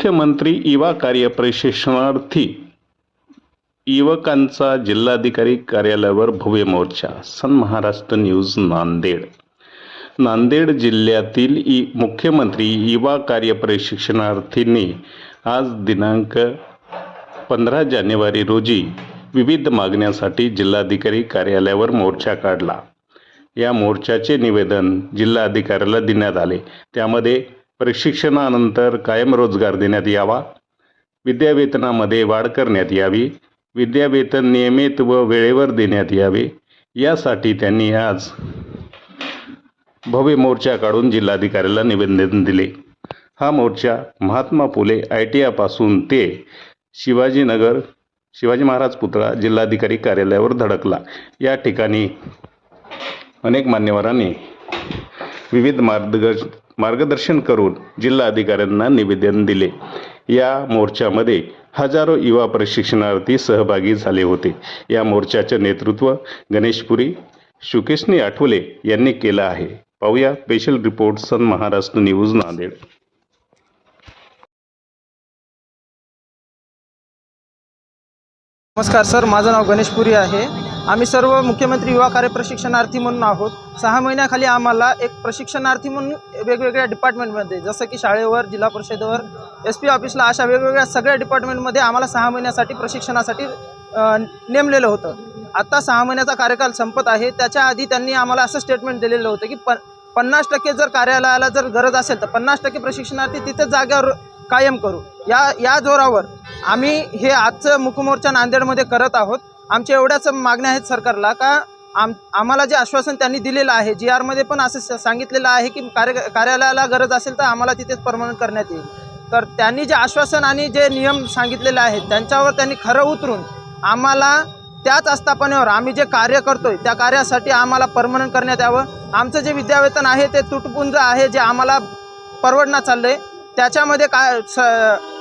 मुख्यमंत्री युवा कार्य प्रशिक्षणार्थी युवकांचा जिल्हाधिकारी कार्यालयावर भव्य मोर्चा सन महाराष्ट्र न्यूज नांदेड. नांदेड जिल्ह्यातील इ मुख्यमंत्री युवा कार्य प्रशिक्षणार्थींनी आज दिनांक पंधरा जानेवारी रोजी विविध मागण्यासाठी जिल्हाधिकारी कार्यालयावर मोर्चा काढला. या मोर्चाचे निवेदन जिल्हाधिकाऱ्याला देण्यात आले. त्यामध्ये प्रशिक्षणानंतर कायम रोजगार देण्यात यावा. विद्यावेतनामध्ये वाढ करण्यात यावी. विद्यावेतन नियमित व वेळेवर देण्यात यावे. यासाठी त्यांनी आज भव्य मोर्चा काढून जिल्हाधिकाऱ्याला निवेदन दिले. हा मोर्चा महात्मा फुले आय टी आयपासून ते शिवाजीनगर शिवाजी महाराज पुतळा जिल्हाधिकारी कार्यालयावर धडकला. या ठिकाणी अनेक मान्यवरांनी विविध मार्गदर्श मार्गदर्शन करून जिल्हाधिकाऱ्यांना निवेदन दिले. या मोर्चामध्ये हजारो युवा प्रशिक्षणार्थी सहभागी झाले होते. या मोर्चाचे नेतृत्व गणेशपुरी शुकेशनी आठवले यांनी केलं आहे. पाहूया special report Sun Maharashtra news Nanded. नमस्कार सर. माझं नाव गणेशपुरी आहे. आम्ही सर्व मुख्यमंत्री युवा कार्य प्रशिक्षणार्थी म्हणून आहोत. सहा महिन्याखाली आम्हाला एक प्रशिक्षणार्थी म्हणून वेगवेगळ्या डिपार्टमेंटमध्ये जसं की शाळेवर जिल्हा परिषदेवर एस पी ऑफिसला अशा वेगवेगळ्या सगळ्या डिपार्टमेंटमध्ये आम्हाला सहा महिन्यासाठी प्रशिक्षणासाठी नेमलेलं होतं. आत्ता सहा महिन्याचा कार्यकाल संपत आहे. त्याच्या आधी त्यांनी आम्हाला असं स्टेटमेंट दिलेलं होतं की प पन्नास टक्के जर कार्यालयाला जर गरज असेल तर पन्नास टक्के प्रशिक्षणार्थी तिथं जाग्यावर कायम करू. या या जोरावर आम्ही हे आजचं मुखमोर्चा नांदेडमध्ये करत आहोत. आमच्या एवढ्याच मागण्या आहेत सरकारला का आम आम्हाला जे आश्वासन त्यांनी दिलेलं आहे जी आरमध्ये पण असं स- सांगितलेलं आहे की कार्य कार्यालयाला गरज असेल तर आम्हाला तिथेच परमनंट करण्यात येईल. तर त्यांनी जे आश्वासन आणि जे नियम सांगितलेले आहेत त्यांच्यावर त्यांनी खरं उतरून आम्हाला त्याच आस्थापनेवर आम्ही जे कार्य करतोय त्या कार्यासाठी आम्हाला परमनंट करण्यात यावं. आमचं जे विद्यावेतन आहे ते तुटपुंज आहे जे आम्हाला परवडणं चाललं आहे त्याच्यामध्ये काय स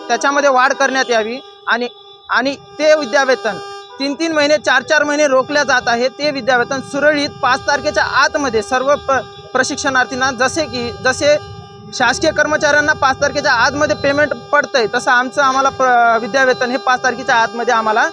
त्याच्यामध्ये वाढ करण्यात यावी आणि आणि ते विद्यावेतन तीन तीन महिने चार चार महिने रोखल्या जात आहे ते विद्यावेतन सुरळीत पाच तारखेच्या आतमध्ये सर्व प प्रशिक्षणार्थींना जसे की जसे शासकीय कर्मचाऱ्यांना पाच तारखेच्या आतमध्ये पेमेंट पडतंय तसं आमचं आम्हाला प्र विद्यावेतन हे पाच तारखेच्या आतमध्ये आम्हाला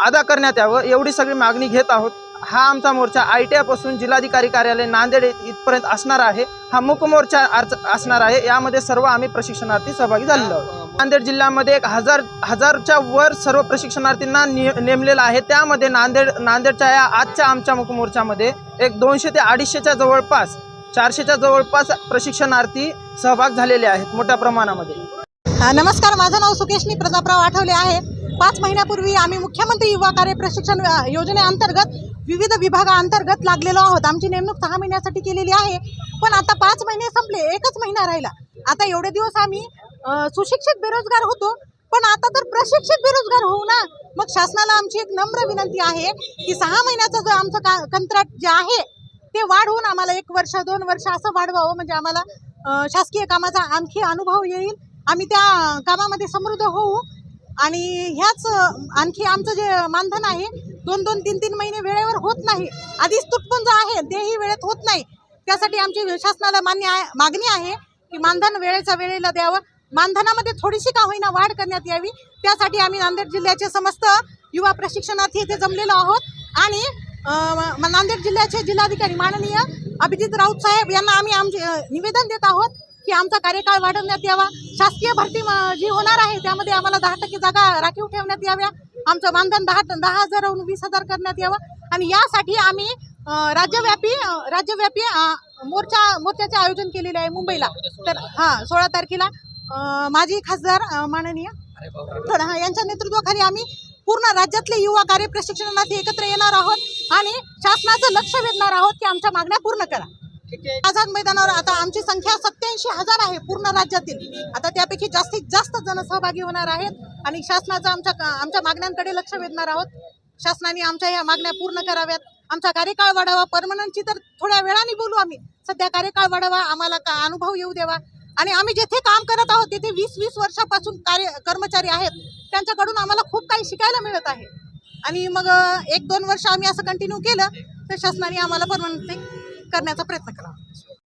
अदा करण्यात यावं एवढी सगळी मागणी घेत आहोत. हा आमचा मोर्चा आय टी आयपासून जिल्हाधिकारी कार्यालय नांदेड इथपर्यंत असणार आहे. हा मुक मोर्चा अर्ज- असणार आहे. यामध्ये सर्व आम्ही प्रशिक्षणार्थी सहभागी झालेलो आहोत. नांदेड जिल्ह्यामध्ये एक हजार हजारच्या वर सर्व प्रशिक्षणार्थींना नेमलेलं आहे. त्यामध्ये नांदेड नांदेडच्या या आजच्या आमच्या मुकमोर्चामध्ये एक दोनशे ते अडीचशेच्या जवळपास चारशेच्या जवळपास प्रशिक्षणार्थी सहभाग झालेले आहेत मोठ्या प्रमाणामध्ये. हा, नमस्कार. माझं नाव सुकेशनी प्रतापराव आठवले आहे. पाच महिन्यापूर्वी आम्ही मुख्यमंत्री युवा कार्य प्रशिक्षण योजनेअंतर्गत विविध विभागाअंतर्गत लागलेलो आहोत. आमची नेमणूक सहा महिन्यासाठी केलेली आहे. पण आता पाच महिने संपले. एकच महिना राहिला. आता एवढे दिवस आम्ही सुशिक्षित बेरोजगार होतो. पण आता तर प्रशिक्षित बेरोजगार होऊ ना. मग शासनाला आमची एक नम्र विनंती आहे की सहा महिन्याचं जो आमचं का कंत्राट जे आहे ते वाढवून आम्हाला एक वर्ष दोन वर्ष असं वाढवावं. म्हणजे आम्हाला शासकीय कामाचा आणखी अनुभव येईल. आम्ही त्या कामामध्ये समृद्ध होऊ. आणि ह्याच आणखी आमचं जे मानधन आहे दोन दोन तीन तीन महिने वेळेवर होत नाही. आधीच तुटपुंज आहे तेही वेळेत होत नाही. त्यासाठी आमची शासनाला मान्य आहे मागणी आहे की मानधन वेळेच्या वेळेला द्यावं. मानधनामध्ये थोडीशी का होईना वाढ करण्यात यावी त्यासाठी आम्ही नांदेड जिल्ह्याचे समस्त युवा प्रशिक्षणार्थी इथे जमलेलो आहोत. आणि नांदेड जिल्ह्याचे जिल्हाधिकारी माननीय अभिजित राऊत साहेब यांना आम्ही आमचे निवेदन देत आहोत की आमचा कार्यकाळ वाढवण्यात यावा. शासकीय भरती जी होणार आहे त्यामध्ये आम्हाला दहा टक्के जागा राखीव ठेवण्यात याव्या. आमचं मानधन दहा दहा हजारहून वीस हजार करण्यात यावं. आणि यासाठी आम्ही राज्यव्यापी राज्यव्यापी मोर्चा मोर्चाचे आयोजन केलेले आहे मुंबईला. तर हां सोळा तारखेला. माजी खासदार माननीय हा यांच्या नेतृत्वाखाली आम्ही पूर्ण राज्यातले युवा कार्य प्रशिक्षणार्थी एकत्र येणार आहोत आणि शासनाचं लक्ष वेधणार आहोत की आमच्या मागण्या पूर्ण करा. आझाद मैदानावर आता आमची संख्या सत्याऐंशी हजार आहे पूर्ण राज्यातील. आता त्यापैकी जास्तीत जास्त जण सहभागी होणार आहेत आणि शासनाचं आमच्या आमच्या मागण्यांकडे लक्ष वेधणार आहोत. शासनाने आमच्या ह्या मागण्या पूर्ण कराव्यात. आमचा कार्यकाळ वाढावा. परमनंटची तर थोड्या वेळाने बोलू आम्ही. सध्या कार्यकाळ वाढावा. आम्हाला का अनुभव येऊ द्यावा. आणि आम्ही जेथे काम करत आहोत तिथे वीस वीस वर्षापासून कार्य कर्मचारी आहेत. त्यांच्याकडून आम्हाला खूप काही शिकायला मिळत आहे. आणि मग एक दोन वर्ष आम्ही असं कंटिन्यू केलं तर शासनाने आम्हाला परमनंट करण्याचा प्रयत्न करावा